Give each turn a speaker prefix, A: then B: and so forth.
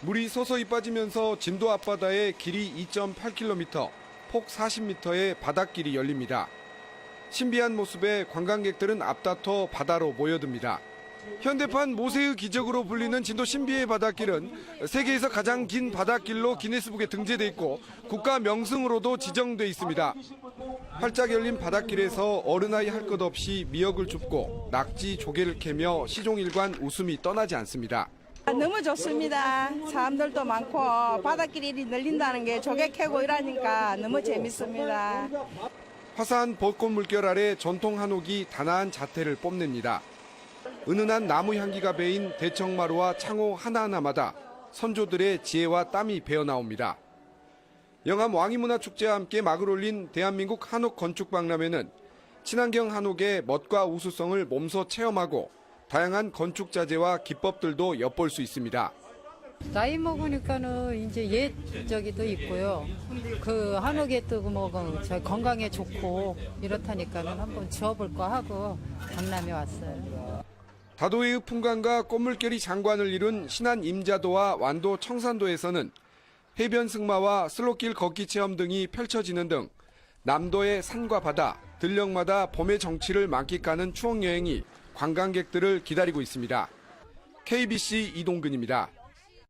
A: 물이 서서히 빠지면서 진도 앞바다의 길이 2.8km, 폭 40m의 바닷길이 열립니다. 신비한 모습에 관광객들은 앞다퉈 바다로 모여듭니다. 현대판 모세의 기적으로 불리는 진도 신비의 바닷길은 세계에서 가장 긴 바닷길로 기네스북에 등재돼 있고 국가 명승으로도 지정돼 있습니다. 활짝 열린 바닷길에서 어른아이 할 것 없이 미역을 줍고 낙지 조개를 캐며 시종일관 웃음이 떠나지 않습니다.
B: 아, 너무 좋습니다. 사람들도 많고 바닷길이 늘린다는 게 조개 캐고 이러니까 너무 재밌습니다.
A: 화사한 벚꽃 물결 아래 전통 한옥이 단아한 자태를 뽐냅니다. 은은한 나무 향기가 배인 대청마루와 창호 하나하나마다 선조들의 지혜와 땀이 배어나옵니다. 영암 왕이문화축제와 함께 막을 올린 대한민국 한옥 건축 박람회는 친환경 한옥의 멋과 우수성을 몸소 체험하고 다양한 건축 자재와 기법들도 엿볼 수 있습니다.
C: 나이 먹으니까는 이제 옛 저기도 있고요. 그 한옥에 또뭐저 건강에 좋고 이렇다니까는 한번 지어볼까 하고 강남에 왔어요.
A: 다도해의 풍광과 꽃물결이 장관을 이룬 신안 임자도와 완도 청산도에서는 해변 승마와 슬로길 걷기 체험 등이 펼쳐지는 등 남도의 산과 바다, 들녘마다 봄의 정취를 만끽하는 추억 여행이 관광객들을 기다리고 있습니다. KBC 이동근입니다.